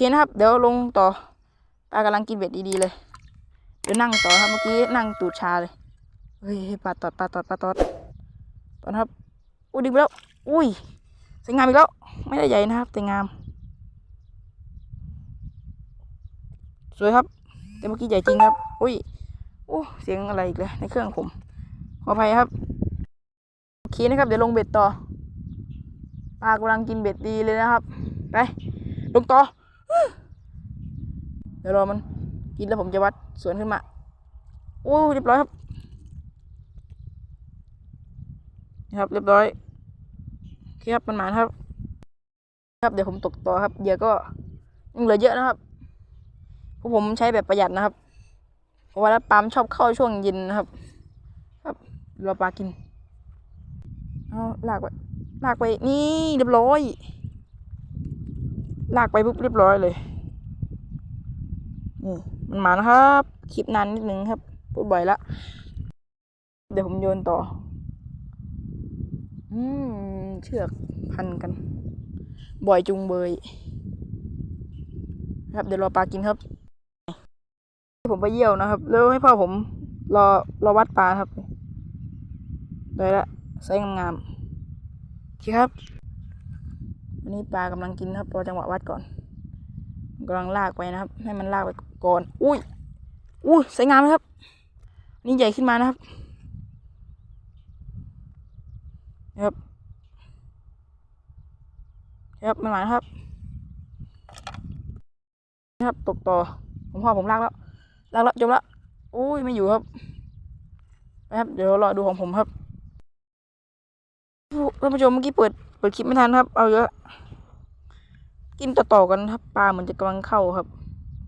คนะครับ เดี๋ยวลงต่อปลากำลังกินเบ็ดดีๆเลย เดี๋ยวนั่งต่อครับเมื่อกี้นั่งตูดชาเลยเฮ้ยปลาตอดปลาตอดปลาตอดตอนครับอุ้ยดึงไปแล้ว อุ้ยสวยงามอีกแล้ว ไม่ได้ใหญ่นะครับ แต่งาม สวยครับ แต่เมื่อกี้ใหญ่จริงครับ อุ้ยโอ้เสียงอะไรอีกเลยในเครื่องผม ขออภัยครับโอเคนะครับ เดี๋ยวลงเบ็ดต่อปลากำลังกินเบ็ดดีเลยนะครับ ไป ลงต่อ เดี๋ยวรอมัน กินแล้วผมจะวัดสวนขึ้นมา โอ้เรียบร้อยครับนี่ครับ เรียบร้อยโอเคครับมันหมานครับ ครับเดี๋ยวผมตกต่อครับเหยื่อก็ยังเหลือเยอะนะครับพราะผมใช้แบบประหยัดนะครับเพราะว่าแล้วปลามชอบเข้าช่วงเย็นนะครับ ครับรอปลากินเอาลากไปลากไปนี่เรียบร้อย ลากไปปุ๊บเรียบร้อยเลยนี่มันหมานะครับ คลิปนานนิดนึงครับ พูดบ่อยละ เดี๋ยวผมโยนต่อ อืม เชือกพันกัน บ่อยจุงเบย ครับ เดี๋ยวรอปลากินครับ ผมไปเยี่ยวนะครับ แล้วให้พ่อผม รอรอวัดปลาครับ ได้ละไซส์งามๆโอเคครับ นี้ปลากำลังกินครับรอจังหวะวัดก่อนกำลังลากไปนะครับ ให้มันลากไปก่อน อุ้ย อุ้ยสวยงามครับ นี่ใหญ่ขึ้นมานะครับนะครับครับไม่หวานครับนะครับตกต่อ ผมพ่อผมลากแล้วลากแล้วจมแล้วอุ้ยไม่อยู่ครับนะครับเดี๋ยวรอดูของผมครับท่านผู้ชมเมื่อกี้เปิด เปิดคลิปไม่ทันครับ เอาเยอะ กินต่อๆกันครับปลาเหมือนจะกำลังเข้าครับ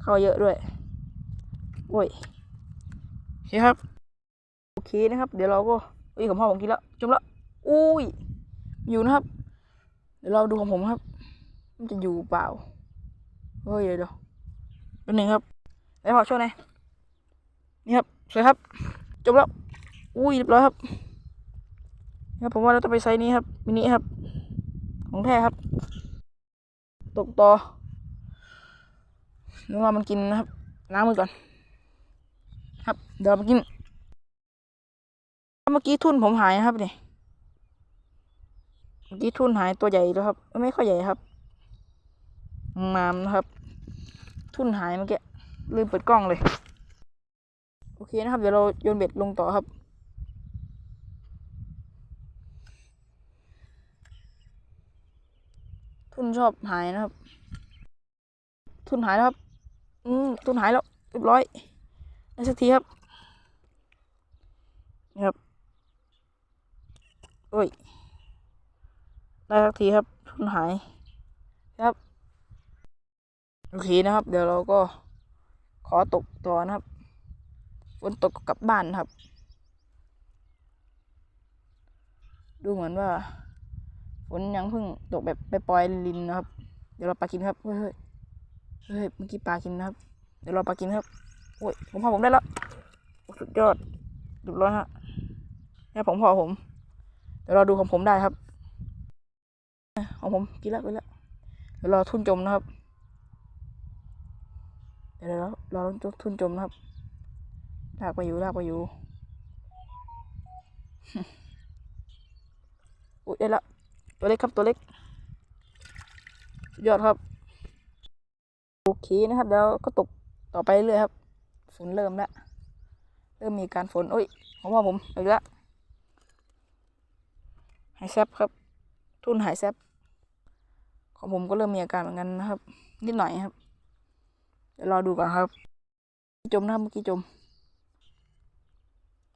เข้าเยอะด้วยโอ้ยโอเคครับโอเคนะครับ เดี๋ยวเราก็อุ้ยของพ่อผมกินแล้วจมแล้วอุ้ยอยู่นะครับ เดี๋ยวเราดูของผมครับ มันจะอยู่เปล่าเฮ้ยเดี๋ยวเดี๋ยวเป็นหนึ่งครับแล้วพอโชว์หน่อยนี่ครับสวยครับ จบแล้ว อุ้ยเรียบร้อยครับครับผมว่าเราจะไปไซส์นี้ครับมินิครับ ของแท้ครับ ตกต่อแล้วเรามันกินนะครับล้างมือก่อน ครับ เดี๋ยวมากิน เมื่อกี้ทุ่นผมหายนะครับเนี่ยเมื่อกี้ทุ่นหายตัวใหญ่แล้วครับ ไม่ค่อยใหญ่ครับงามนะครับ ทุ่นหายเมื่อกี้ลืมเปิดกล้องเลย โอเคนะครับ เดี๋ยวเราโยนเบ็ดลงต่อครับ ทุนชอบหายนะครับ ทุนหายแล้วครับ อืมทุนหายแล้วเรียบร้อยได้สักทีครับนี่ครับโอ้ยได้สักทีครับ ทุนหายครับโอเคนะครับ เดี๋ยวเราก็ขอตกต่อนะครับฝนตกกลับบ้านนครับ ดูเหมือนว่า ฝนยังเพิ่งตกแบบไปปล่อยลินนะครับ เดี๋ยวเราปลากินครับ เฮ้ยเฮ้ยเมื่อกี้ปลากินนะครับ เดี๋ยวเราปลากินครับ โอ้ย ผมพอผมได้แล้วสุดยอดเรียบร้อยฮะนี่ผมพอผม เดี๋ยวเราดูของผมได้ครับ ของผมกินแล้วไปแล้ว เดี๋ยวรอทุ่นจมนะครับ เดี๋ยวเราเราทุ่นจมนะครับ ลากไปอยู่ลากไปอยู่ อุ้ยได้ละ ตัวเล็กครับตัวเล็กสุดยอดครับ โอเคนะครับแล้วก็ตกต่อไปเรื่อยครับ ฝนเริ่มแล้วเริ่มมีการฝนโอ้ยผมว่าผมอีกแล้วหายแซบครับ ทุ่นหายแซบของผมก็เริ่มมีอาการเหมือนกันนะครับ นิดหน่อยครับเดี๋ยวรอดูก่อนครับ จมนะครับเมื่อกี้จม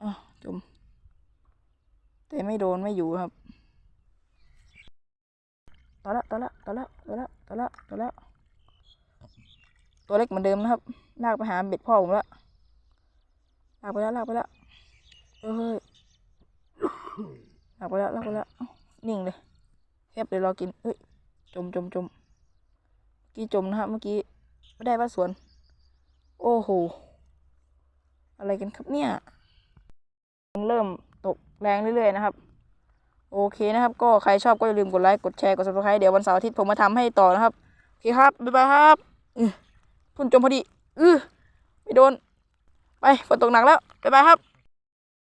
อะจม แต่ไม่โดนไม่อยู่ครับ ต่อละต่อละต่อละต่อละต่อละต่อละตัวเล็กเหมือนเดิมนะครับ ลากไปหาเบ็ดพ่อผมละลากไปแล้วลากไปแล้วเอ้ยลากไปแล้วลากไปแล้วนิ่งเลยแคบเดี๋ยรอกินเอ้ยจมจมจมเมื่อกี้จมนะครับเมื่อกี้ไม่ได้ปลาสวน โอ้โหอะไรกันครับเนี่ย เริ่มตกแรงเรื่อยๆนะครับ โอเคนะครับ ก็ใครชอบก็อย่าลืมกดไลค์กดแชร์กดซับสไครต์เดี๋ยววันเสาร์อาทิตย์ผมมาทำให้ต่อนะครับ โอเคครับ บ๊ายบายครับพุ่นจมพอดี อือไม่โดน ไปฝนตกหนักแล้ว บ๊ายบายครับ